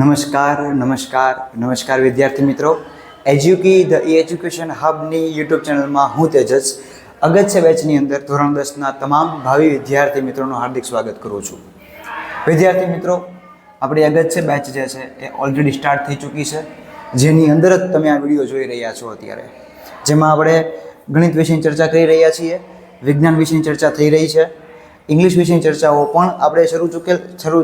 નમસ્કાર નમસ્કાર નમસ્કાર વિદ્યાર્થી મિત્રો. એજ્યુકી ધ એજ્યુકેશન હબની યુટ્યુબ ચેનલમાં હું તેજસ. અગત્ય બેચની અંદર ધોરણ દસના તમામ ભાવિ વિદ્યાર્થી મિત્રોનું હાર્દિક સ્વાગત કરું છું. વિદ્યાર્થી મિત્રો, આપણી અગત્ય બેચ જે છે એ ઓલરેડી સ્ટાર્ટ થઈ ચૂકી છે. જેની અંદર જ તમે આ વીડિયો જોઈ રહ્યા છો અત્યારે. જેમાં આપણે ગણિત વિષયની ચર્ચા કરી રહ્યા છીએ, વિજ્ઞાન વિશેની ચર્ચા થઈ રહી છે, ઇંગ્લિશ વિષયની ચર્ચાઓ પણ આપણે શરૂ ચૂકેલ, શરૂ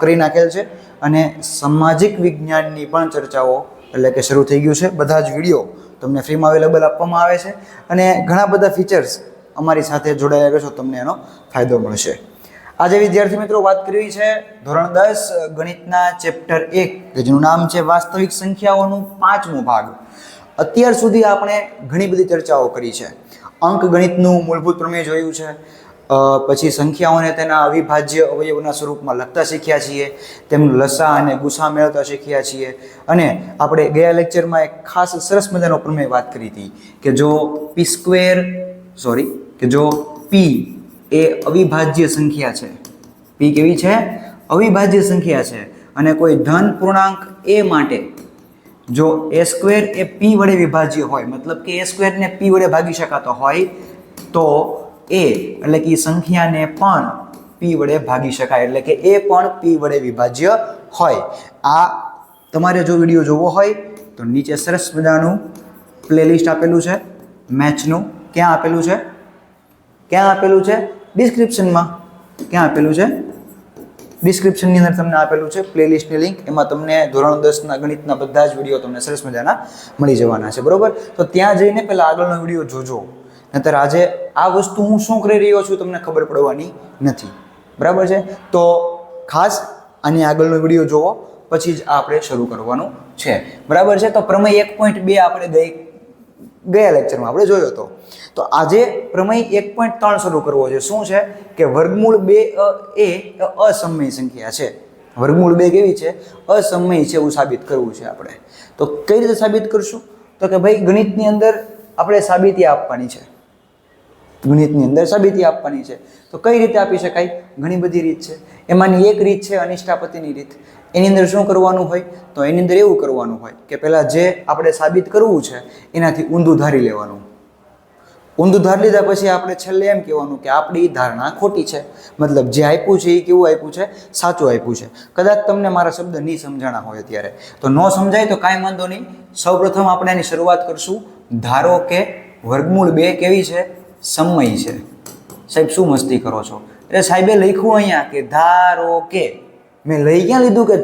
કરી નાખેલ છે. અને સામાજિક વિજ્ઞાનની પણ ચર્ચાઓ એટલે કે શરૂ થઈ ગયું છે. બધા જ વીડિયો તમને ફ્રીમાં અવેલેબલ આપવામાં આવે છે અને ઘણા બધા ફીચર્સ અમારી સાથે જોડાયા રહેશો, તમને એનો ફાયદો મળશે. આજે વિદ્યાર્થી મિત્રો વાત કરવી છે ધોરણ દસ, ગણિતના ચેપ્ટર એક, કે જેનું નામ છે વાસ્તવિક સંખ્યાઓનું પાંચમો ભાગ. અત્યાર સુધી આપણે ઘણી બધી ચર્ચાઓ કરી છે. અંક ગણિતનું મૂળભૂત પ્રમેય જોયું છે. પછી સંખ્યાઓને તેના અવિભાજ્ય અવયવના સ્વરૂપમાં લખતા શીખ્યા છીએ, તેમનું લસા અને ગુસા મેળવતા શીખ્યા છીએ. અને આપણે ગયા લેક્ચરમાં એક ખાસ સરસ મજાનો પ્રમેય વાત કરી હતી કે જો પી સ્ક્વેર, સોરી, કે જો પી એ અવિભાજ્ય સંખ્યા છે. પી કેવી છે? અવિભાજ્ય સંખ્યા છે. અને કોઈ ધન પૂર્ણાંક એ માટે જો એ સ્ક્વેર એ પી વડે વિભાજ્ય હોય, મતલબ કે એ સ્ક્વેરને પી વડે ભાગી શકાતો હોય, તો એ, એટલે કે એ સંખ્યાને પણ પી વડે ભાગી શકાય, એટલે કે એ પણ પી વડે વિભાજ્ય હોય. આ તમારે જો વીડિયો જોવો હોય, તો નીચે સરસ મજાનું પ્લેલિસ્ટ આપેલું છે મેચનું ક્યાં આપેલું છે? ક્યાં આપેલું છે? ડિસ્ક્રિપ્શનમાં ક્યાં આપેલું છે? ડિસ્ક્રિપ્શનની અંદર તમને આપેલું છે પ્લેલિસ્ટની લિંક એમાં તમને ધોરણ દસના, ગણિતના બધા જ વીડિયો તમને સરસ મજાના મળી જવાના છે, બરાબર? તો ત્યાં જઈને પહેલાં આગળનો વીડિયો જોજો. નહીતર આજે આ વસ્તુ હું શું કરી રહ્યો છું તમને ખબર પડવાની નથી. બરાબર છે? તો ખાસ આની આગળનો વીડિયો જોવો, પછી જ આપણે શરૂ કરવાનું છે. બરાબર છે? તો પ્રમેય એક પોઈન્ટ બે આપણે ગઈ, ગયા લેક્ચરમાં આપણે જોયો હતો તો આજે પ્રમેય એક પોઈન્ટ ત્રણ શરૂ કરવો છે. શું છે? કે વર્ગમૂળ બે અ એ અસમય સંખ્યા છે. વર્ગમૂળ બે કેવી છે? અસમય છે એવું સાબિત કરવું છે આપણે. તો કઈ રીતે સાબિત કરશું? તો કે ભાઈ ગણિતની અંદર આપણે સાબિતી આપવાની છે. ગણિતની અંદર સાબિતી આપવાની છે. તો કઈ રીતે આપી શકાય? ઘણી બધી રીત છે. એમાંની એક રીત છે અનિષ્ઠાપતિની રીત. એની અંદર શું કરવાનું હોય? તો એની અંદર એવું કરવાનું હોય કે પહેલાં જે આપણે સાબિત કરવું છે, એનાથી ઊંધું ધારી લેવાનું. ઊંધું ધારી લીધા પછી આપણે છેલ્લે એમ કહેવાનું કે આપણી ધારણા ખોટી છે. મતલબ જે આપ્યું છે, એ કેવું આપ્યું છે? સાચું આપ્યું છે. કદાચ તમને મારા શબ્દ નહીં સમજાણા હોય અત્યારે. તો ન સમજાય તો કાંઈ વાંધો નહીં. સૌપ્રથમ આપણે એની શરૂઆત કરશું. ધારો કે વર્ગમૂળ બે કેવી છે? સમય છે. સાહેબ, શું મસ્તી કરો છો? એટલે સાહેબે લખ્યું અહીંયા કે, ધારો કે. મેં લઈ ક્યાં લીધું કે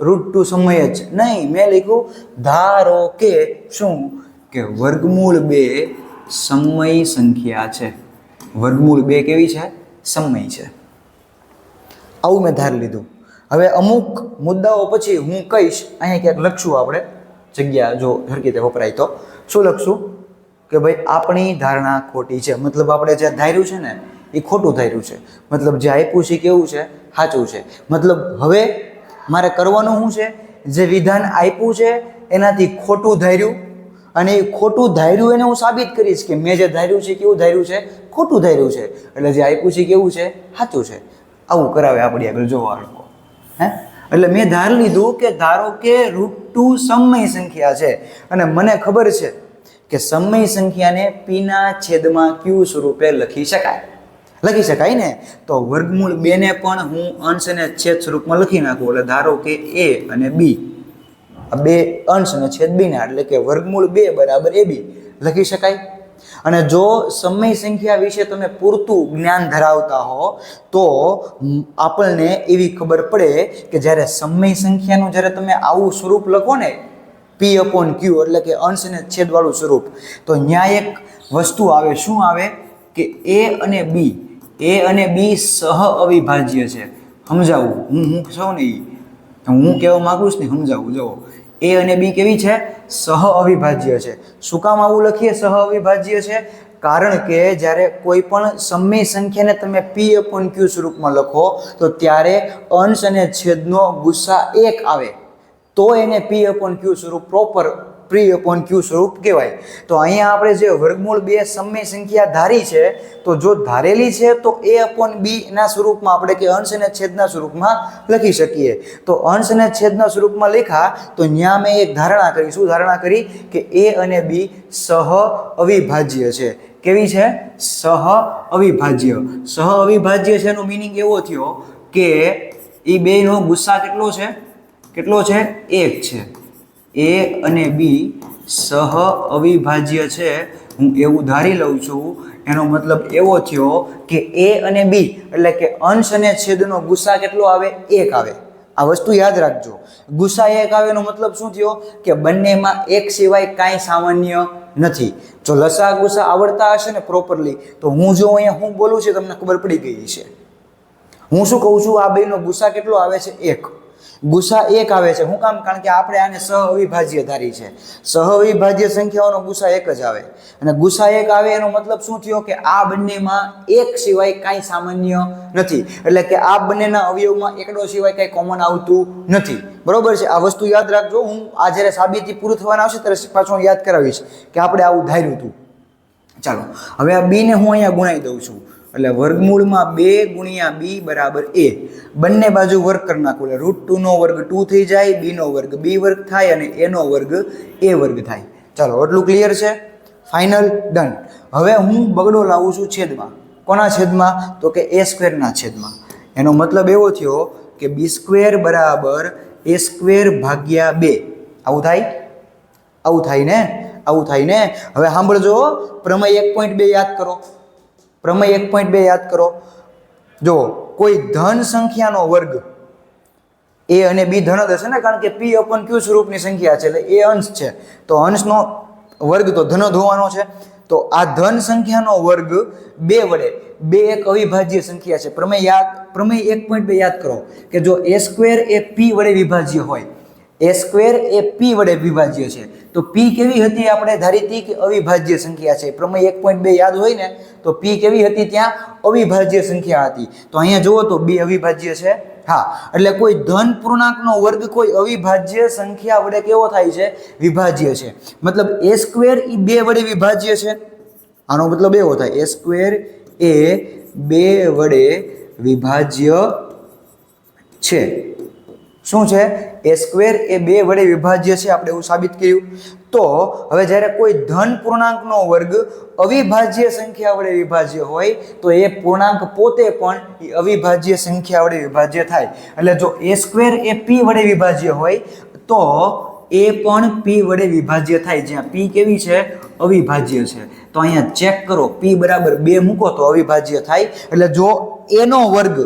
રૂટ ટુ સમય જ? નહીં, મેં લખ્યું, ધારો કે શું? કે વર્ગમૂળ બે સમય સંખ્યા છે. વર્ગમૂળ બે કેવી છે? સમય છે. આવું મેં ધારી લીધું. હવે અમુક મુદ્દાઓ પછી હું કહીશ. અહીંયા ક્યાંક લખશું આપણે. જગ્યા જો સરખી રીતે વપરાય તો. શું લખશું? કે ભાઈ આપણી ધારણા ખોટી છે. મતલબ આપણે જે ધાર્યું છે ને, એ ખોટું ધાર્યું છે. મતલબ જે આપ્યું છે કેવું છે, સાચું છે. મતલબ હવે મારે કરવાનું શું છે? જે વિધાન આપ્યું છે, એનાથી ખોટું ધાર્યું અને એ ખોટું ધાર્યું એને હું સાબિત કરીશ કે મેં જે ધાર્યું છે, કેવું ધાર્યું છે? ખોટું ધાર્યું છે. એટલે જે આપ્યું છે, કેવું છે? સાચું છે. આવું કરાવે આપણી આગળ જોવા લોકો. હે? એટલે મેં ધાર લીધું કે ધારો કે રૂટ ટુ સમય સંખ્યા છે. અને મને ખબર છે કે સમય સંખ્યાને પીના છેદમાં ક્યુ સ્વરૂપે લખી શકાય. લખી શકાય ને? તો વર્ગમૂળ બેને પણ હું અંશ અને છેદ સ્વરૂપમાં લખી નાખું. એટલે ધારો કે એ અને બી. બે અંશ અને છેદ બીના, એટલે કે વર્ગમૂળ બે બરાબર એ બી. લખી શકાય? અને જો સમય સંખ્યા વિશે તમે પૂરતું જ્ઞાન ધરાવતા હો, તો આપણને એવી ખબર પડે કે જ્યારે સમય સંખ્યાનું જ્યારે તમે આવું સ્વરૂપ લખો ને પી અપોન ક્યુ એટલે કે અંશ અને છેદવાળું સ્વરૂપ. તો ત્યાં એક વસ્તુ આવે, શું આવે? કે એ અને બી એ અને બી સહ અવિભાજ્ય છે. સમજાવું? હું હું છું ને ઈ. હું કહેવા માગું છું ને સમજાવું, જુઓ. એ અને બી કેવી છે? સહ અવિભાજ્ય છે. શું કામ આવું લખીએ? સહ અવિભાજ્ય છે? કારણ કે જ્યારે કોઈ પણ સમય સંખ્યાને તમે પી અપોન ક્યુ સ્વરૂપમાં લખો, તો ત્યારે અંશ અને છેદનો ગુસ્સા એક આવે. તો એને પી અપોન ક્યુ સ્વરૂપ પ્રોપર પ્રી અપોન ક્યુ સ્વરૂપ કહેવાય. તો અહીંયા આપણે જે વર્ગમૂળ બે સમય સંખ્યા ધારી છે, તો જો ધારેલી છે, તો એ અપોન બી ના સ્વરૂપમાં આપણે કે અંશ અને છેદના સ્વરૂપમાં લખી શકીએ. તો અંશ અને છેદના સ્વરૂપમાં લખ્યા તો ત્યાં મેં એક ધારણા કરી. શું ધારણા કરી? કે એ અને બી સહ અવિભાજ્ય છે. કેવી છે? સહ અવિભાજ્ય. સહ અવિભાજ્ય છે એનો મિનિંગ એવો થયો કે એ બેનો ગુસ્સા કેટલો છે? કેટલો છે? એક છે. એ અને બી સહ અવિભાજ્ય છે. હું એવું ધારી લઉં છું. એનો મતલબ એવો થયો કે એ અને બી એટલે કે અંશ અને છેદનો ગુસ્સા કેટલો આવે? એક આવે. આ વસ્તુ યાદ રાખજો. ગુસ્સા એક આવે એનો મતલબ શું થયો? કે બંનેમાં એક સિવાય કાંઈ સામાન્ય નથી. જો લસા ગુસ્સા આવડતા હશે ને પ્રોપરલી તો હું જો અહીંયા હું બોલું છું તમને ખબર પડી ગઈ છે હું શું કહું છું? આ બેનો ગુસ્સા કેટલો આવે છે? એક. ગુસ્સા એક આવે છે. શું કામ? કારણ કે આપણે આને સહ અવિભાજ્ય ધારી છે. સહ અવિભાજ્ય સંખ્યાઓનો ગુસ્સા એક જ આવે. અને ગુસ્સા એક આવે એનો મતલબ શું થયો? કે આ બંનેમાં એક સિવાય કાંઈ સામાન્ય નથી. એટલે કે આ બંનેના અવયવમાં એકડો સિવાય કાંઈ કોમન આવતું નથી. બરોબર છે? આ વસ્તુ યાદ રાખજો. હું આ જ્યારે સાબિતી પૂરું થવાના આવશે ત્યારે પાછું યાદ કરાવીશ કે આપણે આવું ધાર્યું હતું. ચાલો. હવે આ બીને હું અહીંયા ગુણાઈ દઉં છું. એટલે વર્ગમૂળમાં બે ગુણ્યા બી બરાબર એ. બંને બાજુ વર્ગ કરી નાખો એટલે રૂટ ટુનો વર્ગ ટુ થઈ જાય બીનો વર્ગ બી વર્ગ થાય અને એનો વર્ગ એ વર્ગ થાય. ચાલો એટલું ક્લિયર છે? ફાઇનલ ડન હવે હું બગડો લાવું છું છેદમાં. કોના છેદમાં? તો કે એ સ્ક્વેરના છેદમાં. એનો મતલબ એવો થયો કે બી સ્ક્વેર બરાબર એ સ્ક્વેર ભાગ્યા બે. આવું થાય? આવું થાય ને? આવું થાય ને? હવે સાંભળજો, પ્રમેય એક પોઈન્ટ બે યાદ કરો. પ્રમેય એક પોઈન્ટ બે યાદ કરો. જો કોઈ ધન સંખ્યાનો વર્ગ એ અને બી ધન જ હશે ને, કારણ કે પી અપન ક્યુ સ્વરૂપની સંખ્યા છે, એટલે એ અંશ છે. તો અંશનો વર્ગ તો ધન ધોવાનો છે. તો આ ધન સંખ્યાનો વર્ગ બે વડે, બે એક અવિભાજ્ય સંખ્યા છે. પ્રમેય યાદ, પ્રમેય એક પોઈન્ટ બે યાદ કરો કે જો એ સ્ક્વેર એ પી વડે વિભાજ્ય હોય એ સ્ક્વેર એ પી વડે વિભાજ્ય છે. તો પી કેવી હતી આપણે ધારી હતી કે અવિભાજ્ય સંખ્યા છે. પ્રમેય એક પોઈન્ટ બે યાદ હોય ને, તો પી કેવી હતી ત્યાં? અવિભાજ્ય સંખ્યા હતી. તો અહીંયા જુઓ તો બી અવિભાજ્ય છે. હા, એટલે કોઈ ધન પૂર્ણાંકનો વર્ગ કોઈ અવિભાજ્ય સંખ્યા વડે કેવો થાય છે? વિભાજ્ય છે. મતલબ એ સ્ક્વેર એ બે વડે વિભાજ્ય છે. આનો મતલબ એવો થાય. એ સ્ક્વેર એ બે વડે વિભાજ્ય છે. શું છે? એ સ્ક્વેર એ બે વડે વિભાજ્ય છે, આપણે એવું સાબિત કર્યું. તો હવે જ્યારે કોઈ ધન પૂર્ણાંકનો વર્ગ અવિભાજ્ય સંખ્યા વડે વિભાજ્ય હોય, તો એ પૂર્ણાંક પોતે પણ એ અવિભાજ્ય સંખ્યા વડે વિભાજ્ય થાય. એટલે જો એ સ્ક્વેર એ પી વડે વિભાજ્ય હોય, તો એ પણ પી વડે વિભાજ્ય થાય જ્યાં પી કેવી છે? અવિભાજ્ય છે. તો અહીંયા ચેક કરો. પી બરાબર બે મૂકો તો અવિભાજ્ય થાય. એટલે જો એનો વર્ગ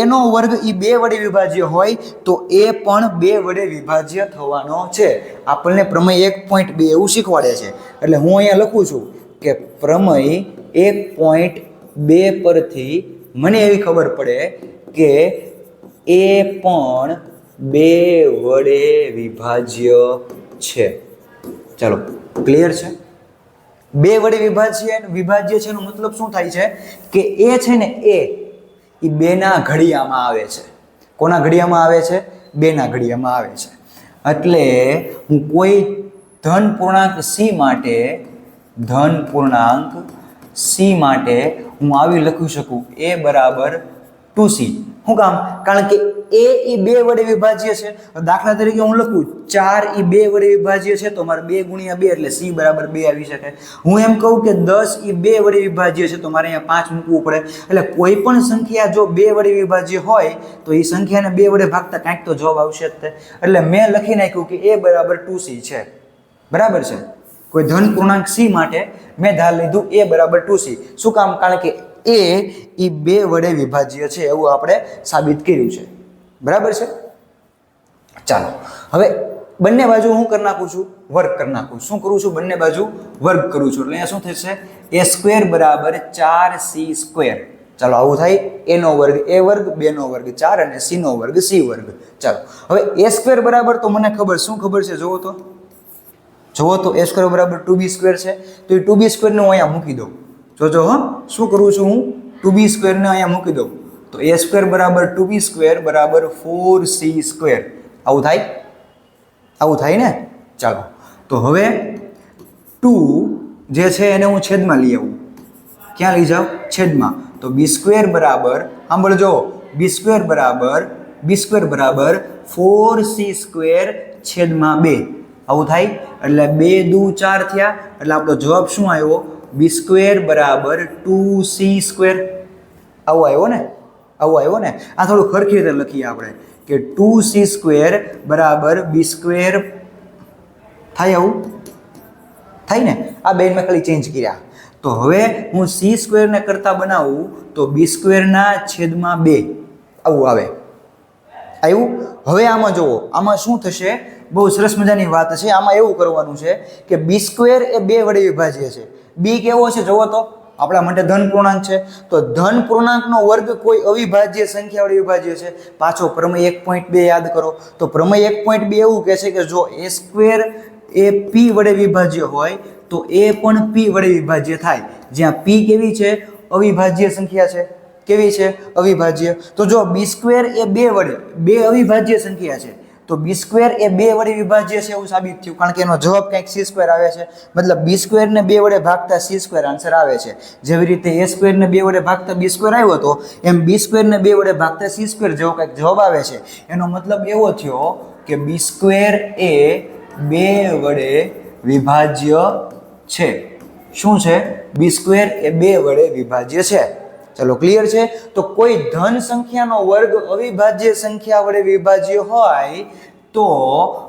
એનો વર્ગ એ બે વડે વિભાજ્ય હોય, તો એ પણ બે વડે વિભાજ્ય થવાનો છે. આપણને પ્રમેય એક પોઈન્ટ બે એવું શીખવાડે છે. એટલે હું અહીંયા લખું છું કે પ્રમેય એક પોઈન્ટ બે પરથી મને એવી ખબર પડે કે એ પણ બે વડે વિભાજ્ય છે. ચાલો ક્લિયર છે? બે વડે વિભાજ્ય વિભાજ્ય છે એનો મતલબ શું થાય છે? કે એ છે ને એ એ બેના ઘડિયામાં આવે છે. કોના ઘડિયામાં આવે છે? બેના ઘડિયામાં આવે છે. એટલે હું કોઈ ધન પૂર્ણાંક સી માટે, ધન પૂર્ણાંક સી માટે હું આવી લખી શકું? એ બરાબર ટુ સી શું કામ? કારણ કે એ એ બે વડે વિભાજ્ય છે. દાખલા તરીકે હું લખું, ચાર એ બે વડે વિભાજ્ય છે તો મારે બે ગુણ્યા બે એટલે સી બરાબર બે આવી શકે. હું એમ કહું કે દસ એ બે વડે વિભાજ્ય છે તો મારે અહીંયા પાંચ મૂકવું પડે. એટલે કોઈ પણ સંખ્યા જો બે વડે વિભાજ્ય હોય, તો એ સંખ્યાને બે વડે ભાગતા કાંઈક તો જવાબ આવશે જ તે. એટલે મેં લખી નાખ્યું કે એ બરાબર ટુ સી છે. બરાબર છે? કોઈ ધન પૂર્ણાંક સી માટે મેં ધાર લીધું એ બરાબર ટુ સી. શું કામ? કારણ કે એ એ બે વડે વિભાજ્ય છે એવું આપણે સાબિત કર્યું છે. બરાબર છે? ચાલો, હવે બંને બાજુ હું કરી નાખું છું? વર્ગ કરી નાખું. શું કરું છું? બંને બાજુ વર્ગ કરું છું. એટલે અહીંયા શું થશે? એ સ્ક્વેર બરાબર ચાર સી સ્ક્વેર. ચાલો, આવું થાય. એનો વર્ગ, એ વર્ગ બેનો વર્ગ, ચાર અને સીનો વર્ગ, સી વર્ગ. ચાલો, હવે એ સ્ક્વેર બરાબર તો મને ખબર, શું ખબર છે? જુઓ તો. જુઓ તો એ સ્ક્વેર બરાબર ટુ બી સ્ક્વેર છે. તો એ ટુ બી સ્ક્વેરને હું અહીંયા મૂકી દઉં. જોજો હો, શું કરું છું હું? ટુ બી સ્ક્વેરને અહીંયા મૂકી દઉં. તો એ સ્ક્વેર બરાબર ટુ બી સ્ક્વેર બરાબર ફોર સી સ્ક્વેર. આવું થાય? આવું થાય ને? ચાલો. તો હવે ટુ જે છે એને હું છેદમાં લઈ આવું. ક્યાં લઈ જાઉં છેદમાં. તો બી સ્ક્વેર બરાબર, સાંભળજો, બી સ્ક્વેર બરાબર, બી સ્ક્વેર બરાબર ફોર સી સ્ક્વેર છેદમાં બે. આવું થાય? એટલે બે દુ ચાર થયા. એટલે આપણો જવાબ શું આવ્યો? બી સ્ક્વેર બરાબર ટુ સી સ્ક્વેર. આવું આવ્યો ને? આવું આવ્યો ને? આ થોડું ખરખી રીતે લખીએ આપણે કે ટુ સી સ્ક્વેર બરાબર બી સ્ક્વેર. થાય આવું? થાય ને? આ બેન મેં ખાલી ચેન્જ કર્યા. તો હવે હું સી સ્ક્વેરને કરતાં બનાવું તો બી સ્ક્વેરના છેદમાં બે. આવું આવે. આવ્યું? હવે આમાં જુઓ, આમાં શું થશે? બહુ સરસ મજાની વાત છે. આમાં એવું કરવાનું છે કે બી સ્ક્વેર એ બે વડે વિભાજ્ય છે. બી કેવો છે જુઓ તો? આપણા માટે ધન પૂર્ણાંક છે. તો ધન પૂર્ણાંકનો વર્ગ કોઈ અવિભાજ્ય સંખ્યા વડે વિભાજ્ય છે? પાછો પ્રમેય એક પોઈન્ટ બે યાદ કરો. તો પ્રમેય એક પોઈન્ટ બે એવું કહે છે કે જો એ સ્ક્વેર એ પી વડે વિભાજ્ય હોય, તો એ પણ પી વડે વિભાજ્ય થાય. જ્યાં પી કેવી છે? અવિભાજ્ય સંખ્યા છે. કેવી છે? અવિભાજ્ય. તો જો બી સ્ક્વેર એ બે વડે, બે અવિભાજ્ય સંખ્યા છે. તો બી સ્ક્વેર એ બે વડે વિભાજ્ય છે એવું સાબિત થયું. કારણ કે એનો જવાબ કંઈક સી સ્ક્વેર આવે છે. મતલબ બી સ્ક્વેરને બે વડે ભાગતા સી સ્ક્વેર આન્સર આવે છે. જેવી રીતે એ સ્ક્વેરને બે વડે ભાગતા બી સ્ક્વેર આવ્યો હતો એમ બી સ્ક્વેરને બે વડે ભાગતા સી સ્ક્વેર જેવો કંઈક જવાબ આવે છે. એનો મતલબ એવો થયો કે બી સ્ક્વેર એ બે વડે વિભાજ્ય છે. શું છે? બી સ્ક્વેર એ બે વડે વિભાજ્ય છે. ચલો ક્લિયર છે? તો કોઈ ધન સંખ્યાનો વર્ગ અવિભાજ્ય સંખ્યા વડે વિભાજ્ય હોય, તો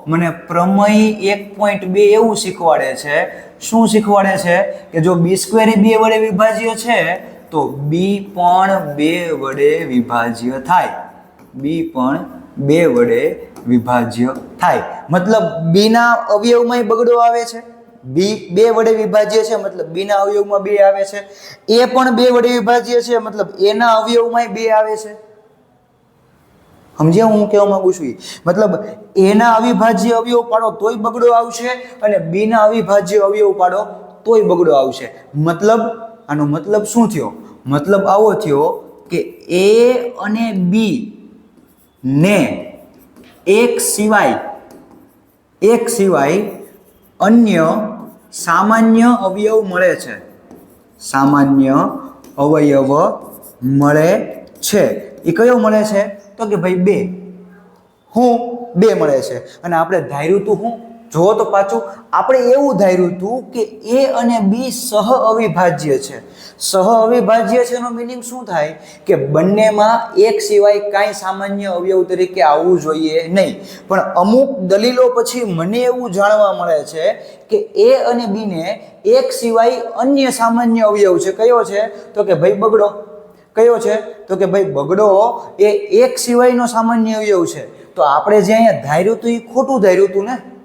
મને પ્રમેય એક પોઈન્ટ બે એવું શીખવાડે છે. શું શીખવાડે છે? કે જો બી સ્ક્વેર બે વડે વિભાજ્ય છે, તો બી પણ બે વડે વિભાજ્ય થાય. બી પણ બે વડે વિભાજ્ય થાય. મતલબ બીના અવયવમાં બગડો આવે છે. બી, બે વડે વિભાજ્ય છે, મતલબ બીના અવયવમાં બે આવે છે. એ પણ બે વડે વિભાજ્ય છે, મતલબ એના અવયવમાં બે આવે છે. સમજ્યા હું કહેવા માંગુ છું મતલબ એના અવિભાજ્ય અવયવ પાડો તોય બગડો આવશે અને બીના અવિભાજ્ય અવયવ પાડો તોય બગડો આવશે. મતલબ, આનો મતલબ શું થયો? મતલબ આવો થયો કે એ અને બી ને એક સિવાય એક સિવાય અન્ય સામાન્ય અવયવ મળે છે. સામાન્ય અવયવ મળે છે. એ કયો મળે છે? તો કે ભાઈ બે. હું બે મળે છે. અને આપણે ધાર્યું તું હું? જુઓ તો પાછું, આપણે એવું ધાર્યું હતું કે એ અને બી સહ અવિભાજ્ય છે. સહ અવિભાજ્ય છે એનો મિનિંગ શું થાય? કે બંનેમાં એક સિવાય કાંઈ સામાન્ય અવયવ તરીકે આવવું જોઈએ નહીં. પણ અમુક દલીલો પછી મને એવું જાણવા મળે છે કે એ અને બીને એક સિવાય અન્ય સામાન્ય અવયવ છે. કયો છે? તો કે ભાઈ બગડો. કયો છે? તો કે ભાઈ બગડો એ એક સિવાયનો સામાન્ય અવયવ છે. તો આપણે જે અહીંયા ધાર્યું હતું એ ખોટું ધાર્યું હતું ને?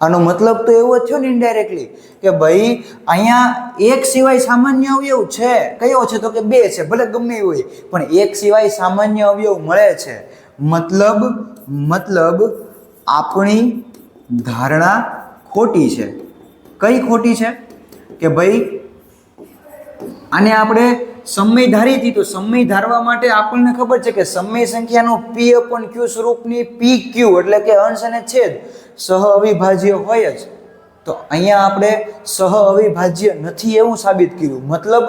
આનો મતલબ તો એવો થયો ને ઇન્ડાયરેક્ટલી કે ભાઈ અહીંયા એક સિવાય સામાન્ય અવયવ છે. કયો છે? તો કે બે છે. ભલે ગમે હોય, પણ એક સિવાય સામાન્ય અવયવ મળે છે. મતલબ મતલબ આપણી ધારણા ખોટી છે. કઈ ખોટી છે? કે ભાઈ આને આપણે સમય ધારી હતી તો સમય ધારવા માટે આપણને ખબર છે કે સમય સંખ્યાનો પી અપન ક્યુ સ્વરૂપની પી ક્યુ એટલે કે અંશ અને છેદ. સહ અવિભાજ્ય હોય જ. તો અહીંયા આપણે સહ અવિભાજ્ય નથી એવું સાબિત કર્યું. મતલબ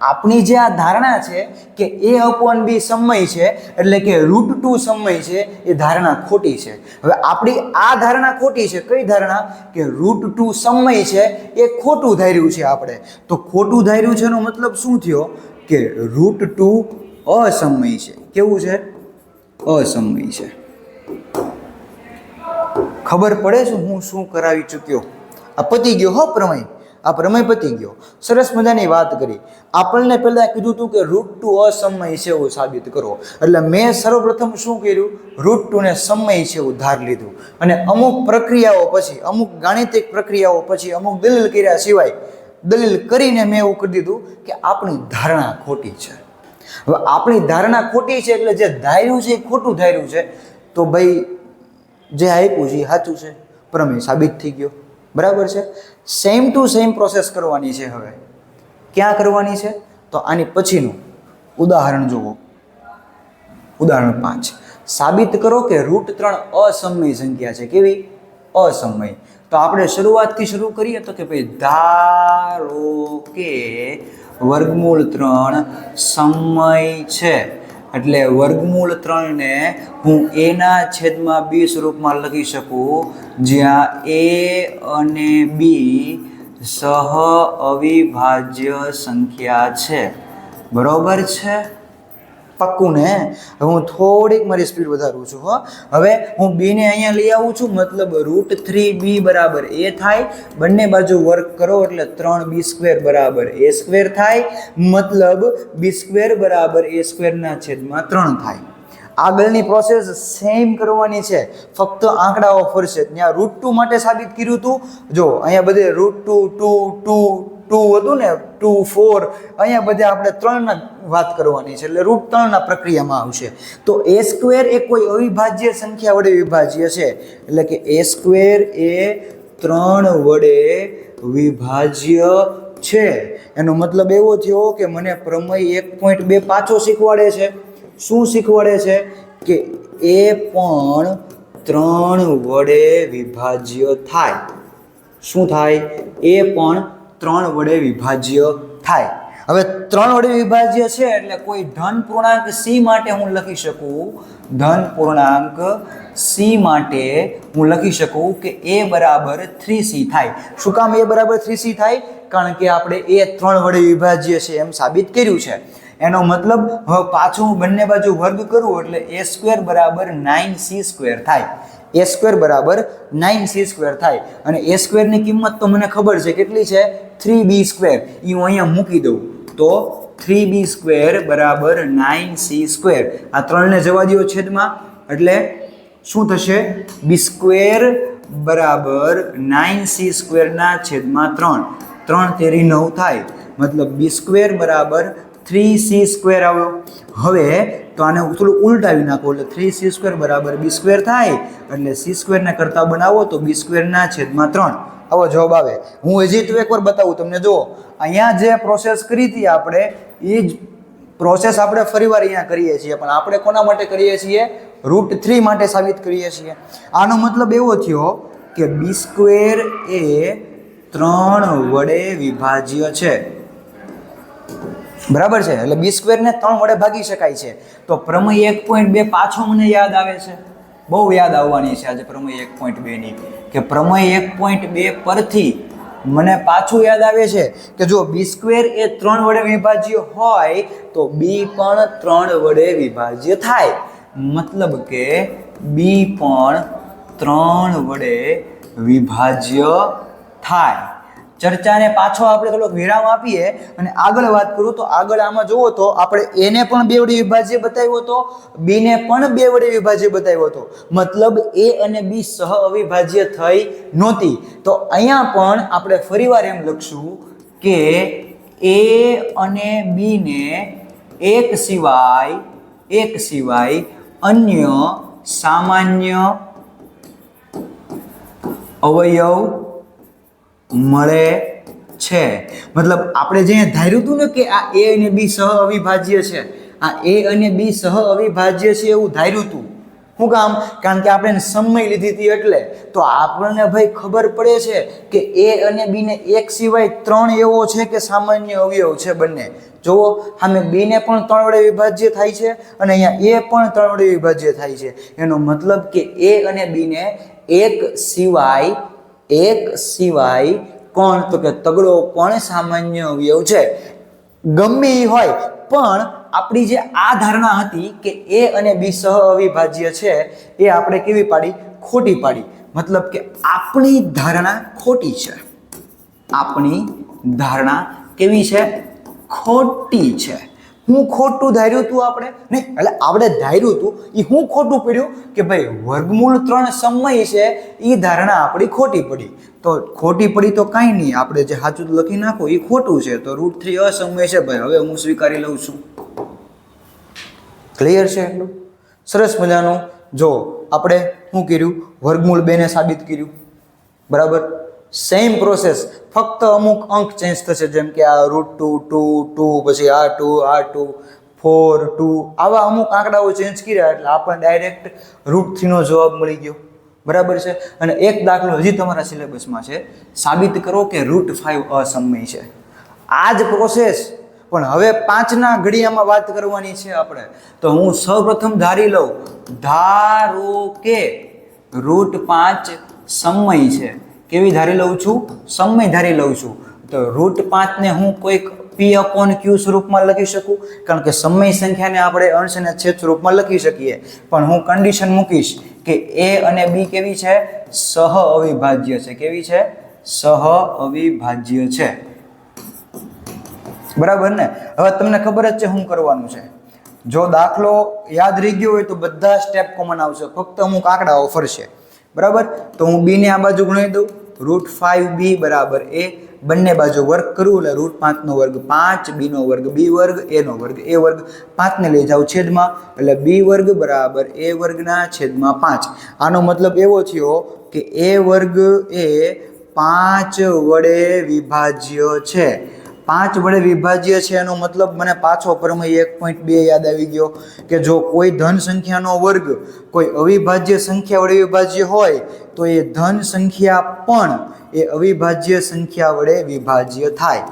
આપણી જે આ ધારણા છે કે એ અપોન બી સમય છે, એટલે કે રૂટ ટુ સમય છે, એ ધારણા ખોટી છે. હવે આપણી આ ધારણા ખોટી છે, કઈ ધારણા? કે રૂટ ટુ સમય છે, એ ખોટું ધાર્યું છે આપણે. તો ખોટું ધાર્યું છે એનો મતલબ શું થયો? કે રૂટ ટુ અસમય છે. કેવું છે? અસમય છે. ખબર પડે છે હું શું કરાવી ચૂક્યો? આ પતી ગયો હો પ્રમેય. આ પ્રમેય પતી ગયો. સરસ મજાની વાત કરી. આપણને પહેલાં કીધું હતું કે રૂટ ટુ અસમય છે એવું સાબિત કરો. એટલે મેં સર્વપ્રથમ શું કર્યું? રૂટ ટુને સમય છે એવું ધાર લીધું. અને અમુક પ્રક્રિયાઓ પછી, અમુક ગાણિતિક પ્રક્રિયાઓ પછી, અમુક દલીલ કર્યા સિવાય, દલીલ કરીને મેં એવું કરી દીધું કે આપણી ધારણા ખોટી છે. હવે આપણી ધારણા ખોટી છે એટલે જે ધાર્યું છે એ ખોટું ધાર્યું છે, તો ભાઈ જે આપ્યું છે એ સાચું છે? પ્રમેય સાબિત થઈ ગયો. બરાબર છે? સેમ ટુ સેમ પ્રોસેસ કરવાની છે હવે. ક્યાં કરવાની છે? તો આની પછીનું ઉદાહરણ જુઓ. ઉદાહરણ પાંચ. સાબિત કરો કે રૂટ ત્રણ અસમય સંખ્યા છે. કેવી? અસમય. તો આપણે શરૂઆતથી શરૂ કરીએ તો કે ભાઈ ધારો કે વર્ગમૂળ ત્રણ સમય છે. એટલે વર્ગમૂળ ત્રણને હું એના છેદમાં બી સ્વરૂપમાં લખી શકું, જ્યાં એ અને બી સહ અવિભાજ્ય સંખ્યા છે. બરોબર છે? પાક્કું ને? હું થોડીક મારી સ્પીડ વધારું છું, હો. હવે હું બીને અહીંયા લઈ આવું છું, મતલબ રૂટ થ્રી બી બરાબર એ થાય. બંને બાજુ વર્ક કરો એટલે ત્રણ બી સ્ક્વેર બરાબર એ સ્ક્વેર થાય. મતલબ બી સ્ક્વેર બરાબર એ સ્ક્વેરના છેદમાં ત્રણ થાય. આગળની પ્રોસેસ સેમ કરવાની છે. ફક્ત આંકડાઓ ફરશે. ત્યાં રૂટ ટુ માટે સાબિત કર્યું હતું જો, અહીંયા બધે root two two two two હતું ને ટુ ફોર, અહીંયા બધે આપણે ત્રણના વાત કરવાની છે, એટલે રૂટ ત્રણના પ્રક્રિયામાં આવશે. તો એ સ્ક્વેર એ કોઈ અવિભાજ્ય સંખ્યા વડે વિભાજ્ય છે? એટલે કે એ સ્ક્વેર એ ત્રણ વડે વિભાજ્ય છે. એનો મતલબ એવો થયો કે મને પ્રમેય એક પોઈન્ટ બે પાછો શીખવાડે છે. શું શીખવાડે છે? કે એ પણ ત્રણ વડે વિભાજ્ય થાય. શું થાય? એ પણ ત્રણ વડે વિભાજ્ય થાય. હવે ત્રણ વડે વિભાજ્ય છે એટલે કોઈ ધન પૂર્ણાંક સી માટે હું લખી શકું? ધન પૂર્ણાંક સી માટે હું લખી શકું કે એ બરાબર થ્રી સી થાય. શું કામ એ બરાબર થ્રી સી થાય? કારણ કે આપણે એ ત્રણ વડે વિભાજ્ય છે એમ સાબિત કર્યું છે. એનો મતલબ હવે પાછું હું બંને બાજુ વર્ગ કરું એટલે એ સ્ક્વેર બરાબર નાઇન સી સ્ક્વેર થાય. એ સ્ક્વેર બરાબર નાઇન સી સ્ક્વેર થાય. અને એ સ્ક્વેરની કિંમત તો મને ખબર છે કેટલી છે? થ્રી બી સ્ક્વેર એ હું અહીંયા મૂકી દઉં. તો થ્રી બી સ્ક્વેર બરાબર નાઇન સી સ્ક્વેર આ ત્રણને જવા દો છેદમાં. એટલે શું થશે? બી સ્ક્વેર બરાબર નાઇન સી સ્ક્વેરના છેદમાં ત્રણ. ત્રણ તેરી નવ થાય. મતલબ બી સ્ક્વેર બરાબર થ્રી સી સ્ક્વેર આવ્યો. હવે તો આને થોડું ઉલટાવી નાખો એટલે થ્રી સી સ્ક્વેર બરાબર બી સ્ક્વેર થાય એટલે સી સ્ક્વેરને કરતાં બનાવો તો બી સ્ક્વેરના છેદમાં ત્રણ. આવો જવાબ આવે. હું હજી તો એકવાર બતાવું તમને. જુઓ, અહીંયા જે પ્રોસેસ કરી હતી આપણે, એ જ પ્રોસેસ આપણે ફરીવાર અહીંયા કરીએ છીએ. પણ આપણે કોના માટે કરીએ છીએ? રૂટ થ્રી માટે સાબિત કરીએ છીએ. આનો મતલબ એવો થયો કે બી સ્ક્વેર એ ત્રણ વડે વિભાજ્ય છે. બરાબર છે? એટલે બી સ્ક્વેરને ત્રણ વડે ભાગી શકાય છે. તો પ્રમેય એક પોઈન્ટ બે પાછો મને યાદ આવે છે. બહુ યાદ આવવાની છે આજે પ્રમેય એક પોઈન્ટ બેની કે પ્રમેય એક પોઈન્ટ બે પરથી મને પાછું યાદ આવે છે કે જો બી સ્ક્વેર એ ત્રણ વડે વિભાજ્ય હોય, તો બી પણ ત્રણ વડે વિભાજ્ય થાય. મતલબ કે બી પણ ત્રણ વડે વિભાજ્ય થાય. ચર્ચાને પાછો આપણે થોડોક વિરામ આપીએ અને આગળ વાત કરું તો આગળ આમાં જુઓ તો આપણે એને પણ બે વડે વિભાજ્ય બતાવ્યો હતો, બીને પણ બે વડે વિભાજ્ય બતાવ્યો હતો. મતલબ એ અને બી સહ અવિભાજ્ય થઈ નહોતી. તો અહીંયા પણ આપણે ફરીવાર એમ લખશું કે એ અને બીને એક સિવાય એક સિવાય અન્ય સામાન્ય અવયવ મળે છે. મતલબ આપણે જે ધાર્યું હતું ને કે આ એ અને બી સહ અવિભાજ્ય છે, આ એ અને બી સહ અવિભાજ્ય છે એવું ધાર્યું હતું. શું કામ? કારણ કે આપણે સમય લીધી હતી એટલે. તો આપણને ભાઈ ખબર પડે છે કે એ અને બી ને એક સિવાય ત્રણ એવો છે કે સામાન્ય અવયવ છે બંને. જુઓ સામે બીને પણ ત્રણ વડે વિભાજ્ય થાય છે અને અહીંયા એ પણ ત્રણ વડે વિભાજ્ય થાય છે. એનો મતલબ કે એ અને બીને એક સિવાય એક સિવાય કોણ? તો કે તગડો કોણ સામાન્ય અવયવ છે. ગમે એ હોય, પણ આપણી જે આ ધારણા હતી કે એ અને બી સહ અવિભાજ્ય છે, એ આપણે કેવી પાડી? ખોટી પાડી. મતલબ કે આપણી ધારણા ખોટી છે. આપણી ધારણા કેવી છે? ખોટી છે. હું ખોટું ધાર્યું હતું આપણે? નહીં, એટલે આપણે ધાર્યું હતું એ હું ખોટું પડ્યું? કે ભાઈ, વર્ગમૂળ ત્રણ સમય છે એ ધારણા આપણી ખોટી પડી. તો ખોટી પડી તો કાંઈ નહીં. આપણે જે સાચું લખી નાખો એ ખોટું છે. તો રૂટ થ્રી અસમય છે ભાઈ. હવે હું સ્વીકારી લઉં છું. ક્લિયર છે? એટલું સરસ મજાનું. જો, આપણે શું કર્યું? વર્ગમૂળ બેને સાબિત કર્યું. બરાબર? સેમ પ્રોસેસ ફક્ત અમુક અંક ચેન્જ થશે, જેમ કે આ રૂટ ટુ ટુ ટુ પછી આ ટુ આ ટુ ફોર ટુ આવા અમુક આંકડાઓ ચેન્જ કર્યા એટલે આપણને ડાયરેક્ટ રૂટ થ્રીનો જવાબ મળી ગયો. બરાબર છે? અને એક દાખલો હજી તમારા સિલેબસમાં છે. સાબિત કરો કે રૂટ ફાઇવ અસમય છે. આ જ પ્રોસેસ પણ હવે પાંચના ઘડિયામાં વાત કરવાની છે આપણે. તો હું સૌપ્રથમ ધારી લઉં. ધારો કે રૂટ પાંચ સમય છે. કેવી ધારી લઉં છું, સમય ધારી લઉં છું. તો રૂટ પાંચને હું કોઈક પી અપોન ક્યુ સ્વરૂપમાં લખી શકું? કારણ કે સમય સંખ્યાને આપણે અંશ અને છેદ સ્વરૂપમાં લખી શકીએ. પણ હું કન્ડિશન મૂકીશ કે એ અને બી કેવી છે? સહ અવિભાજ્ય છે. કેવી છે? સહ અવિભાજ્ય છે. બરાબર ને? હવે તમને ખબર જ છે શું કરવાનું છે. જો દાખલો યાદ રહી ગયો હોય તો બધા સ્ટેપ કોમન આવશે. ફક્ત અમુક આંકડાઓ ફરશે બરાબર? તો હું બી ને આ બાજુ ગણી દઉં. રૂટ ફાઈવ બી બરાબર એ બંને બાજુ વર્ગ કરવું એટલે રૂટ પાંચનો વર્ગ પાંચ, બીનો વર્ગ બી વર્ગ, એનો વર્ગ એ વર્ગ. પાંચને લઈ જાઉં છેદમાં, એટલે બી વર્ગ બરાબર એ વર્ગના છેદમાં પાંચ. આનો મતલબ એવો થયો કે એ વર્ગ એ પાંચ વડે વિભાજ્ય છે. પાંચ વડે વિભાજ્ય છે એનો મતલબ મને પાછો પ્રમેય એક પોઈન્ટ બે યાદ આવી ગયો કે જો કોઈ ધન સંખ્યાનો વર્ગ કોઈ અવિભાજ્ય સંખ્યા વડે વિભાજ્ય હોય, તો એ ધન સંખ્યા પણ એ અવિભાજ્ય સંખ્યા વડે વિભાજ્ય થાય.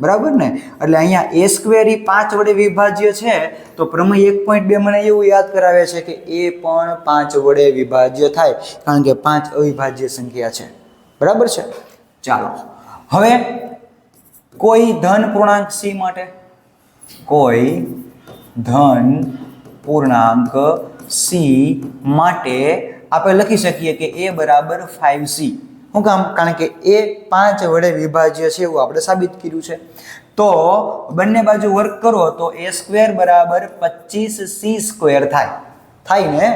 બરાબર ને? એટલે અહીંયા એ સ્ક્વેર પાંચ વડે વિભાજ્ય છે, તો પ્રમેય એક પોઈન્ટ બે મને એવું યાદ કરાવે છે કે એ પણ પાંચ વડે વિભાજ્ય થાય, કારણ કે પાંચ અવિભાજ્ય સંખ્યા છે. બરાબર છે? ચાલો. હવે કોઈ ધન પૂર્ણાંક સી માટે? કોઈ ધન પૂર્ણાંક સી માટે આપણે લખી શકીએ કે એ બરાબર ફાઇવ સી શું કામ? કારણ કે એ પાંચ વડે વિભાજ્ય છે એવું આપણે સાબિત કર્યું છે. તો બંને બાજુ વર્ક કરો તો એ સ્ક્વેર બરાબર પચીસ સી સ્ક્વેર થાય. થાય ને?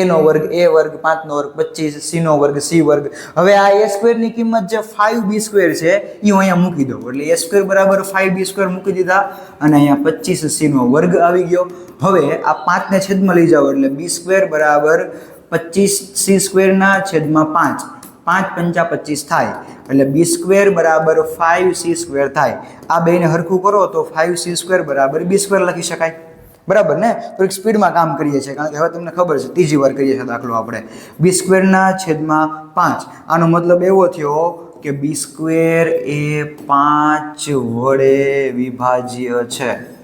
એનો વર્ગ એ વર્ગ પાંચનો વર્ગ, પચીસ સીનો વર્ગ સી વર્ગ. હવે આ એ સ્ક્વેરની કિંમત જે ફાઇવ બી સ્ક્વેર છે એ હું અહીંયા મૂકી દઉં. એટલે એ સ્ક્વેર બરાબર ફાઇવ બી સ્ક્વેર મૂકી દીધા અને અહીંયા પચીસ સીનો વર્ગ આવી ગયો. હવે આ પાંચને છેદમાં લઈ જાઓ એટલે બી સ્ક્વેર બરાબર પચીસ સી સ્ક્વેરના છેદમાં પાંચ. પાંચ પંચા પચીસ થાય. એટલે બી સ્ક્વેર બરાબર ફાઇવ સી સ્ક્વેર થાય. આ બેને હરખું કરો તો ફાઇવ સી સ્ક્વેર બરાબર બી સ્ક્વેર લખી શકાય. બરાબર ને? થોડીક સ્પીડમાં કામ કરીએ છીએ, કારણ કે હવે તમને ખબર છે, ત્રીજી વાર કરીએ છીએ દાખલો આપણે. બી સ્ક્વેરના છેદમાં પાંચ. આનો મતલબ એવો થયો કે બી સ્ક્વેર એ પાંચ વડે વિભાજ્ય છે.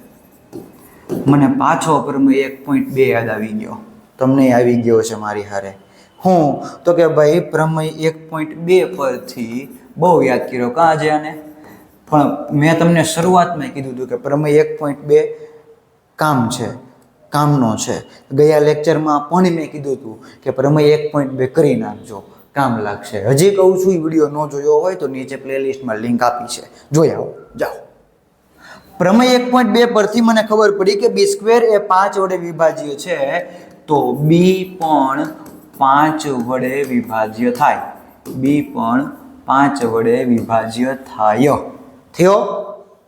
મને પાછો પ્રમેય એક પોઈન્ટ બે યાદ આવી ગયો. તમને આવી ગયો છે મારી હારે. હું? તો કે ભાઈ પ્રમેય એક પોઈન્ટ બે પરથી બહુ યાદ કર્યો. કાં જે આને? પણ મેં તમને શરૂઆતમાં કીધું હતું કે પ્રમેય એક પોઈન્ટ બે કામ છે, કામનો છે. ગયા લેક્ચરમાં પણ મેં કીધું હતું કે પ્રમેય એક પોઈન્ટ બે કરી નાખજો, કામ લાગશે. હજી કહું છું એ વીડિયો ન જોયો હોય તો નીચે પ્લેલિસ્ટમાં લિંક આપી છે. જોઈ આવો, જાઓ. પ્રમેય એક પોઈન્ટ બે પરથી મને ખબર પડી કે બી સ્ક્વેર એ પાંચ વડે વિભાજ્ય છે, તો બી પણ પાંચ વડે વિભાજ્ય થાય. બી પણ પાંચ વડે વિભાજ્ય થાય. થયો?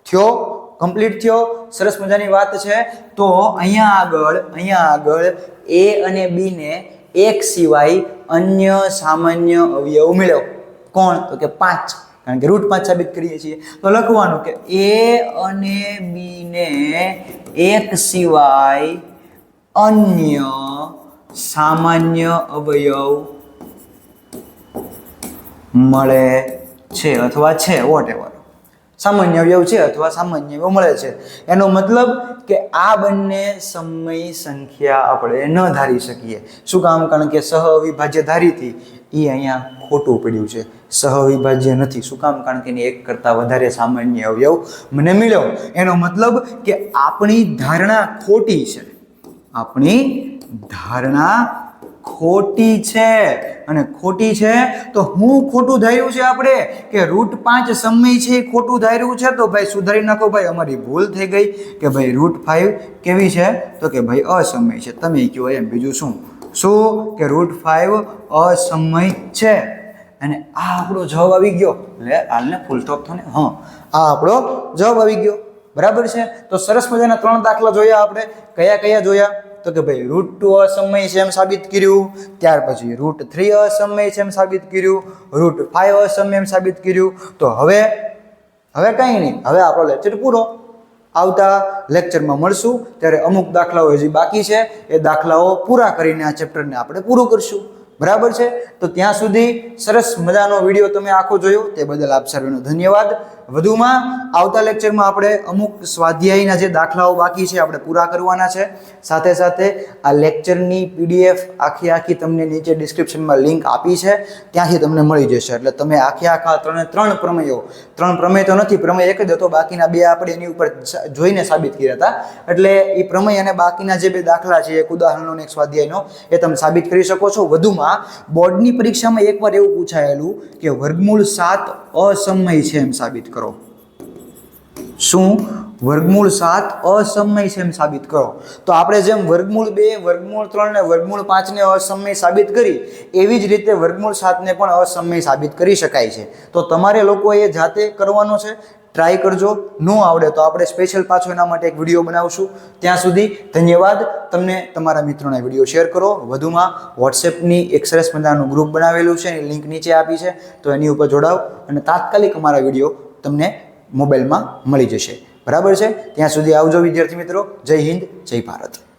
થયો? કમ્પ્લીટ થયો. સરસ મજાની વાત છે. તો અહીંયા આગળ અહીંયા આગળ એ અને બી ને એક સિવાય અન્ય સામાન્ય અવયવ મેળવો કોણ? તો કે પાંચ. કારણ કે રૂટ પાંચ સાબિત કરીએ છીએ. તો લખવાનું કે એ અને બી ને એક સિવાય અન્ય સામાન્ય અવયવ મળે છે. અથવા છે વોટ એવર સામાન્ય અવયવ છે અથવા સામાન્ય અવયવ મળે છે. એનો મતલબ કે આ બંને સમય સંખ્યા આપણે ન ધારી શકીએ. શું કામ? કારણ કે સહ અવિભાજ્ય ધારી એ અહીંયા ખોટું પડ્યું છે. સહ અવિભાજ્ય નથી. શું કામ? કારણ કે એક કરતાં વધારે સામાન્ય અવયવ મને મળ્યો. એનો મતલબ કે આપણી ધારણા ખોટી છે. આપણી ધારણા ખોટી છે. અને ખોટી છે તો હું ખોટું ધાર્યું છે આપણે? કે રૂટ પાંચ સમય છે એ ખોટું ધાર્યું છે? તો ભાઈ સુધારી નાખો ભાઈ, અમારી ભૂલ થઈ ગઈ. કે ભાઈ રૂટ ફાઇવ કેવી છે? તો કે ભાઈ અસમય છે. તમે કહો એમ, બીજું શું? શું? કે રૂટ ફાઇવ અસમય છે. અને આ આપણો જવાબ આવી ગયો. એટલે હાલને ફૂલ સ્ટોપ થો ને. હા, આ આપણો જવાબ આવી ગયો. બરાબર છે? તો સરસ મજાના ત્રણ દાખલા જોયા આપણે. કયા કયા જોયા? તો કે ભાઈ રૂટ ટુ અસમય છે એમ સાબિત કર્યું, ત્યાર પછી રૂટ થ્રી અસમય છે એમ સાબિત કર્યું રૂટ ફાઈવ અસમય એમ સાબિત કર્યું. તો હવે હવે કંઈ નહીં, હવે આપણો લેક્ચર પૂરો. આવતા લેક્ચરમાં મળશું, ત્યારે અમુક દાખલાઓ હજી બાકી છે, એ દાખલાઓ પૂરા કરીને આ ચેપ્ટરને આપણે પૂરું કરશું. બરાબર છે? તો ત્યાં સુધી સરસ મજાનો વીડિયો તમે આખો જોયો, તે બદલ આપ સર્વેનો ધન્યવાદ. વધુમાં આવતા લેક્ચરમાં આપણે અમુક સ્વાધ્યાયના જે દાખલાઓ બાકી છે, આપણે પૂરા કરવાના છે. સાથે સાથે આ લેક્ચરની પીડીએફ આખી આખી તમને નીચે ડિસ્ક્રિપ્શનમાં લિંક આપી છે. ત્યાંથી તમને મળી જશે. એટલે તમે આખે આખા ત્રણે ત્રણ પ્રમેયો, ત્રણ પ્રમેય તો નથી, પ્રમેય એક જ હતો, બાકીના બે આપણે એની ઉપર જોઈને સાબિત કર્યા હતા. એટલે એ પ્રમેય અને બાકીના જે બે દાખલા છે, એક ઉદાહરણનો એક સ્વાધ્યાયનો, એ તમે સાબિત કરી શકો છો. વધુમાં બોર્ડની પરીક્ષામાં એકવાર એવું પૂછાયેલું કે વર્ગમૂળ સાત અસમય છે એમ સાબિત કરો. શું? વર્ગમૂળ સાત અસમય છે એમ સાબિત કરો. તો આપણે જેમ વર્ગમૂળ બે, વર્ગમૂળ ત્રણ ને વર્ગમૂળ પાંચને અસમય સાબિત કરી, એવી જ રીતે વર્ગમૂળ સાતને પણ અસમય સાબિત કરી શકાય છે. તો તમારે લોકો એ જાતે કરવાનો છે. ટ્રાય કરજો. ન આવડે તો આપણે સ્પેશિયલ પાછો એના માટે એક વીડિયો બનાવશું. ત્યાં સુધી ધન્યવાદ. તમને તમારા મિત્રોને વીડિયો શેર કરો. વધુમાં વોટ્સએપની એક સરસ મજાનું ગ્રુપ બનાવેલું છે. એની લિંક નીચે આપી છે. તો એની ઉપર જોડાવ અને તાત્કાલિક અમારા વીડિયો તમને મોબાઈલમાં મળી જશે. બરાબર છે? ત્યાં સુધી આવજો વિદ્યાર્થી મિત્રો. જય હિન્દ, જય ભારત.